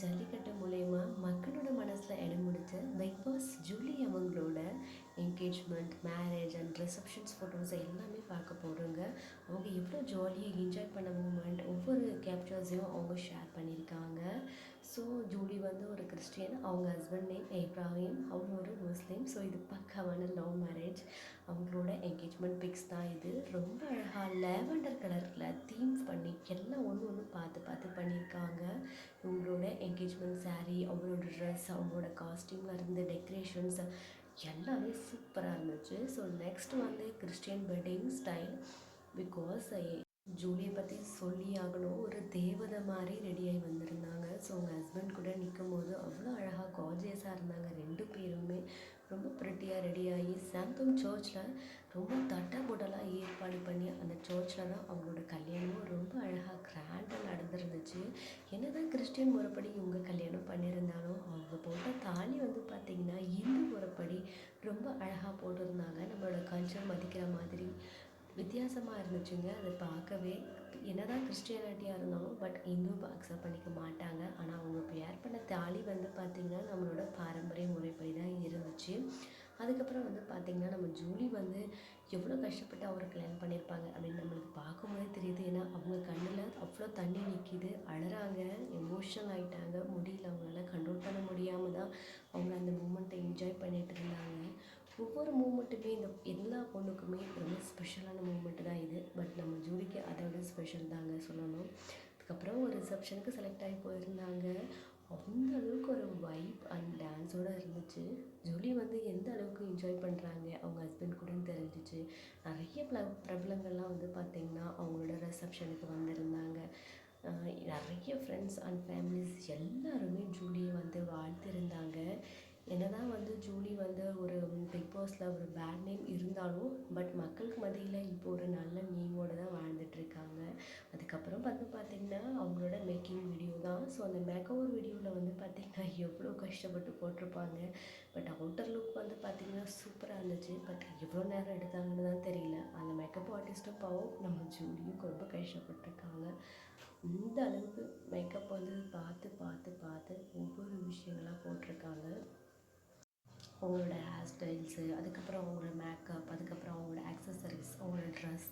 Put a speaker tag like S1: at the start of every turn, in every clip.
S1: ஜல்லிக்கட்டு மூலயமா மக்களோட மனசில் இடம் பிடிச்ச பிக் பாஸ் ஜூலி அவங்களோட engagement marriage and receptions photos எல்லாமே பார்க்க போகிறோங்க அவங்க எவ்வளோ ஜாலியாக என்ஜாய் பண்ண மூமெண்ட் ஒவ்வொரு கேப்சர்ஸையும் அவங்க ஷேர் பண்ணியிருக்காங்க. ஸோ ஜூலி வந்து ஒரு கிறிஸ்டியன் அவங்க ஹஸ்பண்ட் நேம் இப்ராஹிம் அவங்க ஒரு முஸ்லீம். ஸோ இது பக்காவான லவ் மேரேஜ் அவங்களோட என்கேஜ்மெண்ட் பிக்ஸ் தான் இது. ரொம்ப அழகாக லேவண்டர் கலரில் தீம் பண்ணி எல்லாம் பார்த்து பார்த்து பண்ணியிருக்காங்க. இவங்களோட என்கேஜ்மெண்ட் சாரீ அவங்களோட ட்ரெஸ் அவங்களோட காஸ்டியூமில் இருந்து டெக்கரேஷன்ஸ் எல்லாமே சூப்பராக இருந்துச்சு. ஸோ நெக்ஸ்ட் வந்து கிறிஸ்டியன் வெட்டிங் ஸ்டைல் பிகாஸ் ஜூலியை பற்றி சொல்லி ஆகணும். ஒரு தேவதை மாதிரி ரெடியாகி வந்திருந்தாங்க. ஸோ அவங்க ஹஸ்பண்ட் கூட நிற்கும் போது அவ்வளோ அழகாக காஜியஸாக இருந்தாங்க. ரெண்டு பேருமே. ரொம்ப ப்ரிட்டியாக ரெடியாகி சாந்தோம் சர்ச்சில் ரொம்ப தட்டமுடலாக ஏற்பாடு பண்ணி அந்த சர்ச்சில் தான் அவங்களோட கல்யாணமும் ரொம்ப அழகாக கிராண்டாக நடந்துருந்துச்சு. என்ன தான் கிறிஸ்டியன் முறைப்படி இவங்க கல்யாணம் பண்ணியிருந்தாலும் அவங்க போட்ட தாலி வந்து பார்த்திங்கன்னா இந்து முறைப்படி ரொம்ப அழகாக போட்டிருந்தாங்க. நம்மளோட கல்ச்சர் மதிக்கிற மாதிரி. வித்தியாசமாக இருந்துச்சுங்க. அதை பார்க்கவே என்னதான் கிறிஸ்டியானிட்டியாக இருந்தாலும் பட் இந்து அக்செப்ட் பண்ணிக்க மாட்டாங்க. ஆனால் அவங்க பேர் பண்ண தாலி வந்து பார்த்திங்கன்னா நம்மளோட பாரம்பரிய முறைப்படி தான் இருந்துச்சு. அதுக்கப்புறம் வந்து பார்த்திங்கன்னா நம்ம ஜூலி வந்து எவ்வளோ கஷ்டப்பட்டு அவரை கல்யாணம் பண்ணியிருப்பாங்க அப்படின்னு நம்மளுக்கு பார்க்கும்போதே தெரியுது. ஏன்னா அவங்க கண்ணில் அவ்வளோ தண்ணி நிற்கிது அழறாங்க எமோஷனல் ஆகிட்டாங்க முடியல அவங்களால கண்ட்ரோல் பண்ண முடியாமல் தான் அவங்க அந்த மூமெண்ட்டை என்ஜாய் பண்ணிட்டு இருந்தாங்க. ஒவ்வொரு மூமெண்ட்டுமே இந்த எல்லா பொண்ணுக்குமே ரொம்ப ஸ்பெஷலான மூமெண்ட்டு தான் இது. பட் நம்ம ஜூலிக்கு அதை விட ஸ்பெஷல் தாங்க சொல்லணும். அதுக்கப்புறம் ஒரு ரிசப்ஷனுக்கு செலக்ட் ஆகி போயிருந்தாங்க. அந்த அளவுக்கு ஒரு வைப் அண்ட் டான்ஸோடு இருந்துச்சு. ஜூலி வந்து எந்த அளவுக்கு என்ஜாய் பண்ணுறாங்க அவங்க ஹஸ்பண்ட் கூடன்னு தெரிஞ்சிச்சு. நிறைய ப்ள பிரபலங்கள்லாம் வந்து பார்த்திங்கன்னா அவங்களோட ரிசப்ஷனுக்கு வந்திருந்தாங்க. நிறைய ஃப்ரெண்ட்ஸ் அண்ட் ஃபேமிலிஸ் எல்லாருமே ஜூலியை வந்து வாழ்த்திருந்தாங்க என்னதான் வந்து ஜூலி வந்து ஒரு பிக் ஒரு பேட் நேம் இருந்தாலும் பட் மக்களுக்கு மத்தியில் இப்போ ஒரு நல்ல நேமோடு தான் வாழ்ந்துட்டுருக்காங்க அதுக்கப்புறம் வந்து பார்த்திங்கன்னா அவங்களோட மேக்கிங் வீடியோ தான். ஸோ அந்த மேக்கோவர் வீடியோவில் வந்து பார்த்திங்கன்னா எவ்வளோ கஷ்டப்பட்டு போட்டிருப்பாங்க. பட் அவுட்டர் லுக் வந்து பார்த்திங்கன்னா சூப்பராக இருந்துச்சு. பட் எவ்வளோ நேரம் எடுத்தாங்கன்னு தான் தெரியல. அந்த மேக்கப் ஆர்டிஸ்ட்டும் பாவம் நம்ம ஜூலியும் ரொம்ப கஷ்டப்பட்டிருக்காங்க. இந்த அளவுக்கு மேக்கப் வந்து பார்த்து பார்த்து பார்த்து ஒவ்வொரு விஷயங்களாக போட்டிருக்காங்க. அவங்களோட ஹேர் ஸ்டைல்ஸு அதுக்கப்புறம் அவங்களோட மேக்கப் அதுக்கப்புறம் அவங்களோட ஆக்சசரிஸ் அவங்களோட ட்ரெஸ்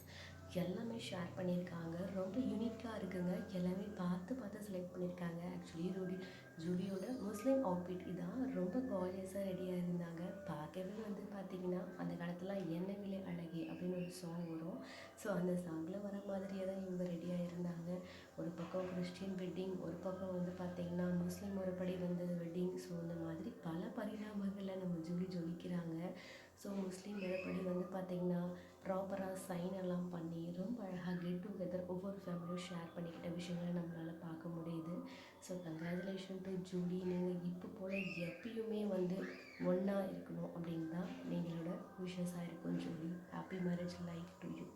S1: எல்லாமே ஷேர் பண்ணியிருக்காங்க. ரொம்ப யூனிக்காக இருக்குங்க. எல்லாமே பார்த்து பார்த்து செலக்ட் பண்ணியிருக்காங்க. ஆக்சுவலி ரூடி ஜூலியோட முஸ்லீம் அவுட்ஃபிட் இதான் ரொம்ப காலியஸாக ரெடியாக இருந்தாங்க பார்க்கவே வந்து பார்த்திங்கன்னா அந்த காலத்தில் என்ன விலை அழகி அப்படின்னு ஒரு சாங் வரும். ஸோ அந்த சாங்கில் வர மாதிரியே தான் இவங்க ரெடியாக இருந்தாங்க ஒரு பக்கம் கிறிஸ்டின் வெட்டிங் ஒரு பக்கம் வந்து பார்த்திங்கன்னா முஸ்லீம் முறைப்படி வந்து வெட்டிங் ஸோ இந்த மாதிரி பல பரிணாமங்களில் நம்ம ஜூலி ஜொலிக்கிறாங்க ஸோ முஸ்லீம் முறைப்படி வந்து பார்த்திங்கன்னா ப்ராப்பராக சைன் எல்லாம் பண்ணி ரொம்ப அழகாக கெட் டுகெதர் ஒவ்வொரு ஃபேமிலியும் ஷேர் பண்ணிக்கிட்ட விஷயங்களை நம்மளால் பார்க்க முடியுது. ஸோ கங்க்ராச்சுலேஷன் டு ஜூலி நீங்கள் இப்போ போல் எப்பயுமே வந்து ஒன்றா இருக்கணும் அப்படின்னு தான் நீங்களோட விஷஸாக இருக்கும் Julie happy marriage life to you